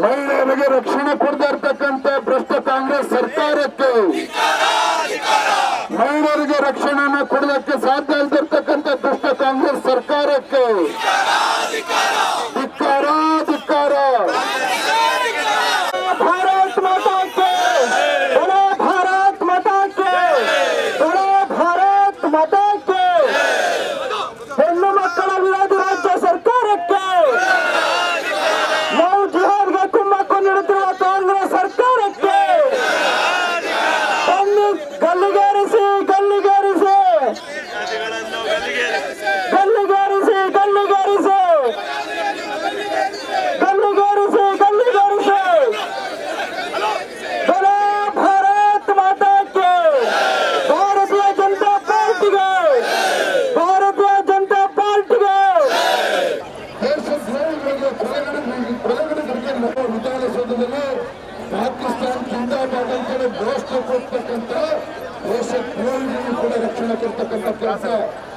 ಮಹಿಳೆಯರಿಗೆ ರಕ್ಷಣೆ ಕೊಡದೇ ಇರ್ತಕ್ಕಂಥ ಭ್ರಷ್ಟ ಕಾಂಗ್ರೆಸ್ ಸರ್ಕಾರಕ್ಕೆ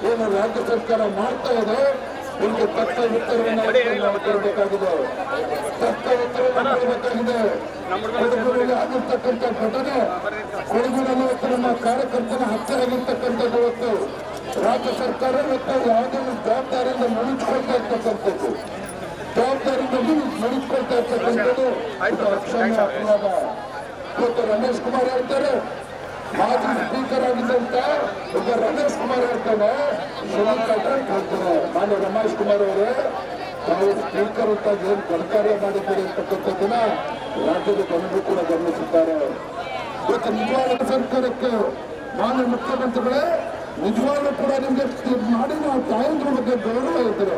ಏನು ರಾಜ್ಯ ಸರ್ಕಾರ ಮಾಡ್ತಾ ಇದೆ ಇದಕ್ಕೆ ತಕ್ಕ ಉತ್ತರವನ್ನು ನಾವು ಕೊಡಬೇಕಾಗಿದೆ. ತಕ್ಕ ಉತ್ತರವನ್ನು ಕೊಡಬೇಕಾಗಿದೆ. ಕೊಡಗಿನಲ್ಲಿ ಆಗಿರ್ತಕ್ಕಂಥ ಘಟನೆ ಕೊಡಗಿನಲ್ಲಿ ಇವತ್ತು ನಮ್ಮ ಕಾರ್ಯಕರ್ತನ ಹತ್ಯೆ ಆಗಿರ್ತಕ್ಕಂಥದ್ದು ಇವತ್ತು. ರಾಜ್ಯ ಸರ್ಕಾರ ಇವತ್ತು ಯಾವುದೇ ಒಂದು ಜವಾಬ್ದಾರಿಯಿಂದ ಮುಗಿಸ್ಕೊಳ್ತಾ ಇರ್ತಕ್ಕಂಥದ್ದು. ಜವಾಬ್ದಾರಿಯಿಂದ ಮುಗಿಸ್ಕೊಳ್ತಾ ಇರ್ತಕ್ಕಂಥದ್ದು. ಇವತ್ತು ರಮೇಶ್ ಕುಮಾರ್ ಹೇಳ್ತಾರೆ ಮಾಜಿ ಸ್ಪೀಕರ್ ಆಗಿದ್ದಂತ ಒಬ್ಬ ರಮೇಶ್ ಕುಮಾರ್ ಹೇಳ್ತಾನೆ. ಹೇಳ್ತಾರೆ ನಾನು ರಮೇಶ್ ಕುಮಾರ್ ಅವರೇ, ತಾವು ಸ್ಪೀಕರ್ ಅಂತ ಏನ್ ಕರ್ಕಾರ್ಯ ಮಾಡಿದ್ದೀರಿ ಅಂತಕ್ಕಂಥದ್ದನ್ನ ರಾಜ್ಯದ ಜನರು ಕೂಡ ಗಮನಿಸಿದ್ದಾರೆ ಇವತ್ತು ನಿಜವಾದ ಸರ್ಕಾರಕ್ಕೆ ಮಾನ್ಯ ಮುಖ್ಯಮಂತ್ರಿಗಳೇ ನಿಜವಾಗ್ಲೂ ಕೂಡ ನಿಮ್ಗೆ ನಾಡಿನ ತಾಯಂದ್ರ ಬಗ್ಗೆ ಗೌರವ ಇದ್ದರು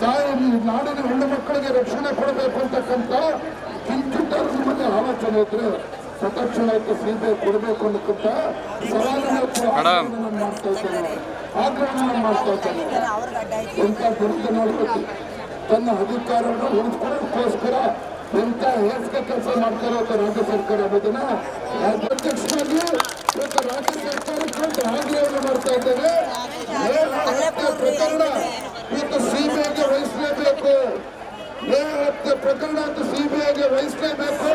ತಾಯಿ ನಾಡಿನ ಹೆಣ್ಣು ಮಕ್ಕಳಿಗೆ ರಕ್ಷಣೆ ಕೊಡಬೇಕು ಅಂತಕ್ಕಂಥ ಕಿಂಚಿತ್ತಾರು ನಿಮ್ಮಲ್ಲಿ ಆಲೋಚನೆ ಇದ್ರೆ ಸತಕ್ಷಣಕ್ಕೆ ಸಿಬಿಐ ಕೊಡಬೇಕು ಅನ್ನಕ್ಕಂತ ಸವಾಲನ್ನು ಮಾಡ್ತಾ ಇದ್ದಾರೆ ಆಗ್ರಹವನ್ನು ಮಾಡ್ತಾ ಇದ್ದಾರೆ ಎಂತ ದುರ್ಗ ನೋಡ್ಬೇಕು. ತನ್ನ ಅಧಿಕಾರವನ್ನು ಉಳಿಸ್ಕೊಳ್ಳೋದಕ್ಕೋಸ್ಕರ ಎಂತ ಹೇಸಿಗೆ ಕೆಲಸ ಮಾಡ್ತಾರೆ ಅಂತ ರಾಜ್ಯ ಸರ್ಕಾರ ಅನ್ನೋದನ್ನ ಅಧ್ಯಕ್ಷರಾಗಿ ಇವತ್ತು ರಾಜ್ಯ ಸರ್ಕಾರಕ್ಕೆ ಒಂದು ಆಗ್ರಹವನ್ನು ಮಾಡ್ತಾ ಇದ್ದೇವೆ. ಪ್ರಕರಣ ಇವತ್ತು ಸಿಬಿಐಗೆ ವಹಿಸಲೇಬೇಕು. ಪ್ರಕರಣ ಅಂತ ಸಿಬಿಐಗೆ ವಹಿಸಲೇಬೇಕು.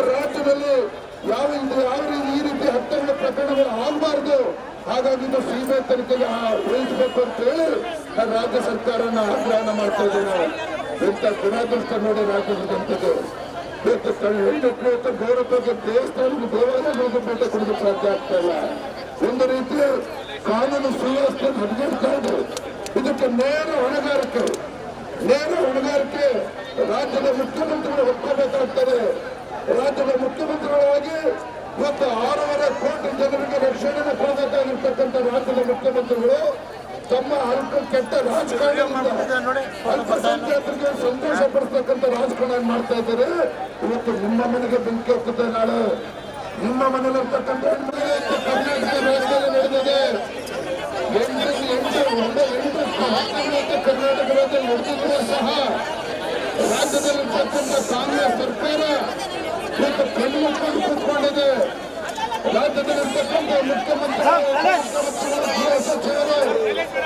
ರಾಜ್ಯದಲ್ಲಿ ಯಾವ ಯಾವ ರೀತಿ ಈ ರೀತಿ ಹತ್ಯೆಗಳ ಪ್ರಕರಣಗಳು ಆಗಬಾರ್ದು? ಹಾಗಾಗಿ ಇದು ಸಿಬಿಐ ತನಿಖೆಗೆ ವಹಿಸಬೇಕು ಅಂತ ಹೇಳಿ ರಾಜ್ಯ ಸರ್ಕಾರನ ಆಗ್ರಹಣ ಮಾಡ್ತಾ ಇದ್ದೇನೆ. ಎಂತ ದುರಾದೃಷ್ಟ ನೋಡಿ ರಾಜ್ಯದ ಜನತೆಗೆ. ಹೆಣ್ಣು ಗೌರವಕ್ಕೆ ದೇವಸ್ಥಾನಕ್ಕೆ ದೇವಾಲಯಗಳಿಗೆ ಭೇಟಿ ಸಾಧ್ಯ ಆಗ್ತಾ ಇಲ್ಲ. ಒಂದು ರೀತಿ ಕಾನೂನು ಸುವ್ಯವಸ್ಥೆ ಹದಗೆಡ್ತಾ ಇದೆ. ಇದಕ್ಕೆ ನೇರ ಹೊಣೆಗಾರಿಕೆ. ನೇರ ಹೊಣೆಗಾರಿಕೆ ರಾಜ್ಯದ ಮುಖ್ಯಮಂತ್ರಿಗಳು ಒಪ್ಕೋಬೇಕಾಗ್ತದೆ. ರಾಜ್ಯದ ಮುಖ್ಯಮಂತ್ರಿಗಳಾಗಿ ಇವತ್ತು ಆರೂವರೆ ಕೋಟಿ ಜನರಿಗೆ ರಕ್ಷಣೆ ಕೊಡಬೇಕಾಗಿರ್ತಕ್ಕಂಥ ರಾಜ್ಯದ ಮುಖ್ಯಮಂತ್ರಿಗಳು ತಮ್ಮ ಅಲ್ಪ ಕೆಟ್ಟ ರಾಜಕಾರಣ ಅಲ್ಪಸಂಖ್ಯಾತರಿಗೆ ಸಂತೋಷ ಪಡಿಸ್ತಕ್ಕಂಥ ರಾಜಕಾರಣ ಮಾಡ್ತಾ ಇದ್ದಾರೆ. ಇವತ್ತು ನಿಮ್ಮ ಮನೆಗೆ ಬೆಂಕಿ ಹೋಗ್ತದೆ ನಾಳೆ. ನಿಮ್ಮ ಇವತ್ತು ಕರ್ನಾಟಕ ರಾಜ್ಯದಲ್ಲಿ ನಡೆದಿದೆ. ಎಂಟು ಎಂಟು ಒಂದು ಎಂಟು ಹತ್ತೊಂಬತ್ತು ಕರ್ನಾಟಕ ರಾಜ್ಯ ನಡೆದಿದ್ರು ಸಹ ರಾಜ್ಯದಲ್ಲಿರ್ತಕ್ಕಂಥ ಕಾಂಗ್ರೆಸ್ ಸರ್ಕಾರ ಇವತ್ತು ಕಣ್ಣು ರಾಜ್ಯದಲ್ಲಿರ್ತಕ್ಕಂಥ ಮುಖ್ಯಮಂತ್ರಿ ಗೃಹ ಸಚಿವರು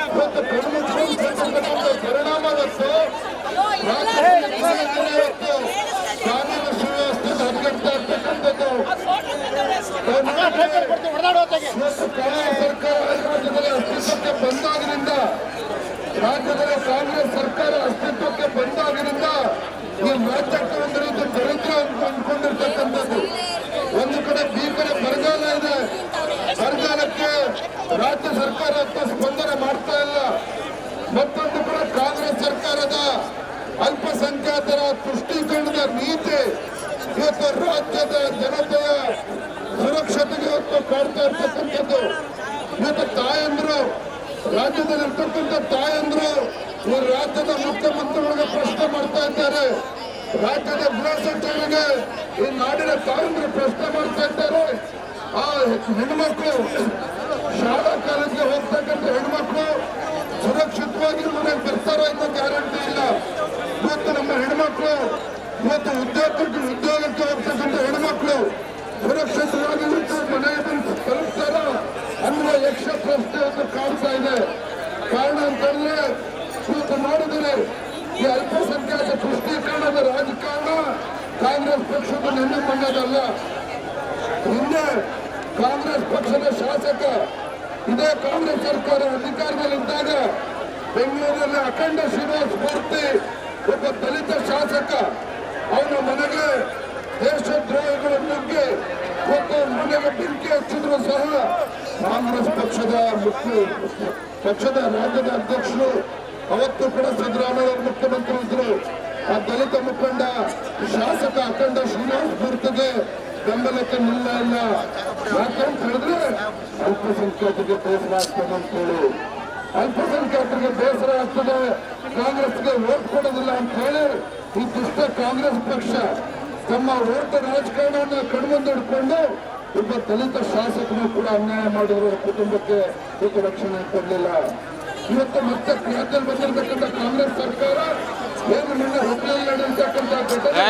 ಇವತ್ತು ಕಣ್ಣು ಮುಚ್ಕೊಂಡು ಕೂತ್ಕೊಂಡಿರ್ತಕ್ಕಂಥ ಪರಿಣಾಮ ಇವತ್ತು ರಾಜ್ಯದಲ್ಲಿ ಇವತ್ತು ಕಾನೂನು ಸುವ್ಯವಸ್ಥೆ ಹದಗೆಡ್ತಾ ಇರ್ತಕ್ಕಂಥದ್ದು ಸರ್ಕಾರ ರಾಜ್ಯದಲ್ಲಿ ಬಂದಾಗಿನಿಂದ ರಾಜ್ಯದಲ್ಲಿ ಕಾಂಗ್ರೆಸ್ ಸರ್ಕಾರ ಬಂದಾಗಿನಿಂದ ಈ ರಾಜ್ಯಕ್ಕೆ ಒಂದು ರೀತಿ ದರಿದ್ರ ಅಂತ ಅಂದ್ಕೊಂಡಿರ್ತಕ್ಕಂಥದ್ದು ಒಂದು ಕಡೆ ಭೀಕರ ಬರಗಾಲ ಇದೆ ಬರಗಾಲಕ್ಕೆ ರಾಜ್ಯ ಸರ್ಕಾರ ಅತ್ತ ಸ್ಪಂದನೆ ಮಾಡ್ತಾ ಇಲ್ಲ ಮತ್ತೊಂದು ಕಡೆ ಕಾಂಗ್ರೆಸ್ ಸರ್ಕಾರದ ಅಲ್ಪಸಂಖ್ಯಾತರ ತುಷ್ಟೀಕರಣದ ನೀತಿ ಇವತ್ತು ರಾಜ್ಯದ ಜನತೆಯ ಸುರಕ್ಷತೆಗೆ ಇವತ್ತು ಕಾಡ್ತಾ ಇರ್ತಕ್ಕಂಥದ್ದು ಇವತ್ತು ತಾಯಂದ್ರು ರಾಜ್ಯದಲ್ಲಿರ್ತಕ್ಕಂಥ ತಾಯಂದ್ರು ಇವರು ರಾಜ್ಯದ ಮುಖ್ಯಮಂತ್ರಿಗಳಿಗೆ ಪ್ರಶ್ನೆ ಮಾಡ್ತಾ ಇದ್ದಾರೆ. ರಾಜ್ಯದ ಗೃಹ ಸಚಿವರಿಗೆ ಈ ನಾಡಿನ ತಾಯಂದ್ರು ಪ್ರಶ್ನೆ ಮಾಡ್ತಾ ಇದ್ದಾರೆ. ಆ ಹೆಣ್ಮಕ್ಳು ಶಾಲಾ ಕಾಲೇಜಿಗೆ ಹೋಗ್ತಕ್ಕಂಥ ಹೆಣ್ಮಕ್ಳು ಸುರಕ್ಷಿತವಾಗಿ ಮನೆಗೆ ಬರ್ತಾರೋ ಅನ್ನೋ ಗ್ಯಾರಂಟಿ ಇಲ್ಲ. ಇವತ್ತು ನಮ್ಮ ಹೆಣ್ಮಕ್ಳು, ಇವತ್ತು ಉದ್ಯೋಗಕ್ಕೆ ಉದ್ಯೋಗಕ್ಕೆ ಹೋಗ್ತಕ್ಕಂಥ ಹೆಣ್ಮಕ್ಳು ಸುರಕ್ಷಿತವಾಗಿ ಇವತ್ತು ಮನೆಗೆ ಬಂದು ತಲುಪ್ತಾರ ಅನ್ನುವ ಯಕ್ಷ ಪ್ರಶ್ನೆ ಅಂತ ಕಾಡ್ತಾ ಇದೆ ಕಾರಣ ಅಂತಂದ್ರೆ ಇವತ್ತು ಮಾಡಿದರೆ ಈ ಅಲ್ಪಸಂಖ್ಯಾತ ಪುಷ್ಟೀಕರಣದ ರಾಜಕಾರಣ ಕಾಂಗ್ರೆಸ್ ಪಕ್ಷದ ನಿನ್ನೆ ಬಂದದಲ್ಲ ಹಿಂದೆ ಕಾಂಗ್ರೆಸ್ ಪಕ್ಷದ ಶಾಸಕ, ಇದೇ ಕಾಂಗ್ರೆಸ್ ಸರ್ಕಾರ ಅಧಿಕಾರದಲ್ಲಿದ್ದಾಗ ಬೆಂಗಳೂರಿನಲ್ಲಿ ಅಖಂಡ ಶ್ರೀನಿವಾಸ ಮೂರ್ತಿ ಒಬ್ಬ ದಲಿತ ಶಾಸಕ, ಅವನ ಮನೆಗೆ ದೇಶದ್ರೋಹಿಗಳ ನುಗ್ಗಿ ಮತ್ತು ಮನೆಗೆ ಬೆಂಕಿ ಹಚ್ಚಿದ್ರು ಸಹ ಕಾಂಗ್ರೆಸ್ ಪಕ್ಷದ ಮುಖ್ಯ ಪಕ್ಷದ ರಾಜ್ಯದ ಅಧ್ಯಕ್ಷರು, ಅವತ್ತು ಕೂಡ ಸಿದ್ದರಾಮಯ್ಯ ಮುಖ್ಯಮಂತ್ರಿ ಇದ್ರು. ಆ ದಲಿತ ಮುಖಂಡ, ಶಾಸಕ ಅಖಂಡ ಶ್ರೀನಿವಾಸ ಬೆಂಬಲಕ್ಕೆ ನಿಲ್ಲ ಇಲ್ಲ. ಯಾಕಂತ ಹೇಳಿದ್ರೆ ಅಲ್ಪಸಂಖ್ಯಾತರಿಗೆ ಬೇಸರ ಆಗ್ತದೆ ಅಂತೇಳಿ. ಅಲ್ಪಸಂಖ್ಯಾತರಿಗೆ ಬೇಸರ ಆಗ್ತದೆ. ಕಾಂಗ್ರೆಸ್ಗೆ ಓಟ್ ಕೊಡೋದಿಲ್ಲ ಅಂತ ಹೇಳಿ ಈ ದುಷ್ಟ ಕಾಂಗ್ರೆಸ್ ಪಕ್ಷ ತಮ್ಮ ಓಟ ರಾಜಕಾರಣವನ್ನು ಕಣ್ಮಂದಿಡ್ಕೊಂಡು ಒಬ್ಬ ದಲಿತ ಶಾಸಕನು ಕೂಡ ಅನ್ಯಾಯ ಮಾಡಿರೋ ಕುಟುಂಬಕ್ಕೆ ಏಕೆ ರಕ್ಷಣೆ ಕೊಡಲಿಲ್ಲ. ಇವತ್ತು ಮತ್ತೆ ಕ್ರಿಯಾದಲ್ಲಿ ಬಂದಿರತಕ್ಕಂಥ ಕಾಂಗ್ರೆಸ್ ಸರ್ಕಾರ ಏನು ನಿನ್ನೆ ಹುಬ್ಬಳ್ಳಿಯಲ್ಲಿ ನಡೆಯತಕ್ಕಂಥ ಘಟನೆ?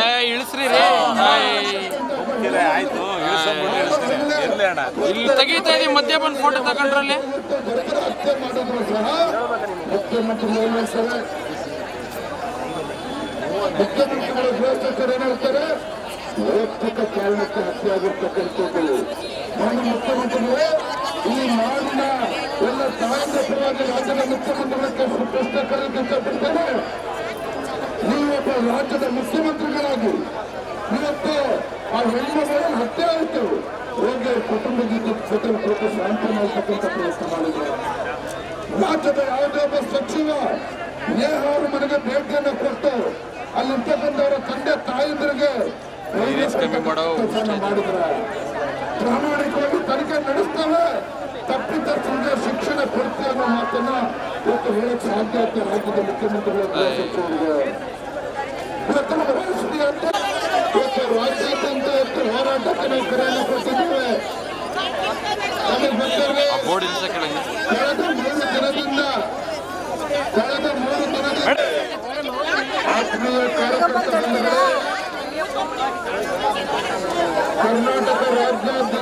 ಅಣ್ಣ ಇಲ್ಲಿ ತೆಗಿತಾ ಇದೀವಿ ಬಂದು ಫೋಟೋ ತಗೊಂಡ್ರಲ್ಲಿ. ವೈಯಕ್ತಿಕ ಕಾರಣಕ್ಕೆ ಹತ್ಯೆ ಆಗಿರ್ತಕ್ಕಂಥದ್ದು ನಾನು ಮುಖ್ಯಮಂತ್ರಿಗಳು ಈ ನಾಡಿನ ಎಲ್ಲ ತಾಯಂದ್ರ ಪರವಾಗಿ ರಾಜ್ಯದ ಮುಖ್ಯಮಂತ್ರಿಗಳಿಗೆ ಪ್ರಶ್ನೆ ನೀವೊಬ್ಬ ರಾಜ್ಯದ ಮುಖ್ಯಮಂತ್ರಿಗಳಾಗಿ ಇವತ್ತು ಆ ಹೆಣ್ಣುಗಳ ಹತ್ಯೆ ಆಯಿತು. ಹೋಗಿ ಕುಟುಂಬದ ಜೊತೆ ಕೊಟ್ಟು ಶಾಂತಿ ಮಾಡ್ತಕ್ಕಂಥ ಪ್ರಯತ್ನ ಮಾಡಿದ್ರು ರಾಜ್ಯದ ಯಾವುದೇ ಒಬ್ಬ ಸಚಿವ ನೇಹ ಅವ್ರ ಮನೆಗೆ ಭೇಟಿಯನ್ನು ಕೊಟ್ಟು ಅಲ್ಲಿರ್ತಕ್ಕಂಥವರ ತಂದೆ ತಾಯಂದ್ರಿಗೆ ಮಾಡಿದ್ರೆ ಪ್ರಾಮಾಣಿಕವಾಗಿ ತನಿಖೆ ನಡೆಸ್ತವೆ ತಪ್ಪಿತಸ್ಥರಿಗೆ ಶಿಕ್ಷಣ ಕೊಡ್ತೀವಿ ಅನ್ನೋ ಮಾತನ್ನ ಇವತ್ತು ಹೇಳಕ್ ಸಾಧ್ಯ ಆಯ್ತು ರಾಜ್ಯದ ಮುಖ್ಯಮಂತ್ರಿಗಳ ಸಚಿವರಿಗೆ ಇವತ್ತು ನಮ್ಮ ರಾಷ್ಟ್ರೀಯ ಅಂತ ಇವತ್ತು ರಾಜ್ಯಾದ್ಯಂತ ಇವತ್ತು ಹೋರಾಟಕ್ಕೆ ನಾವು ಕರೆಯನ್ನು ಕೊಟ್ಟಿದ್ದೇವೆ ಆ ಬೋರ್ಡ್ ಇಳಿಸ ಕೆಳಗೆ ಮೂರು ದಿನದಿಂದ ಕಳೆದ ಮೂರು ದಿನದಿಂದ ಆತ್ಮೀಯ ಕಾರ್ಯಕರ್ತ ಕರ್ನಾಟಕ ರಾಜ್ಯಾದ್ಯಂತ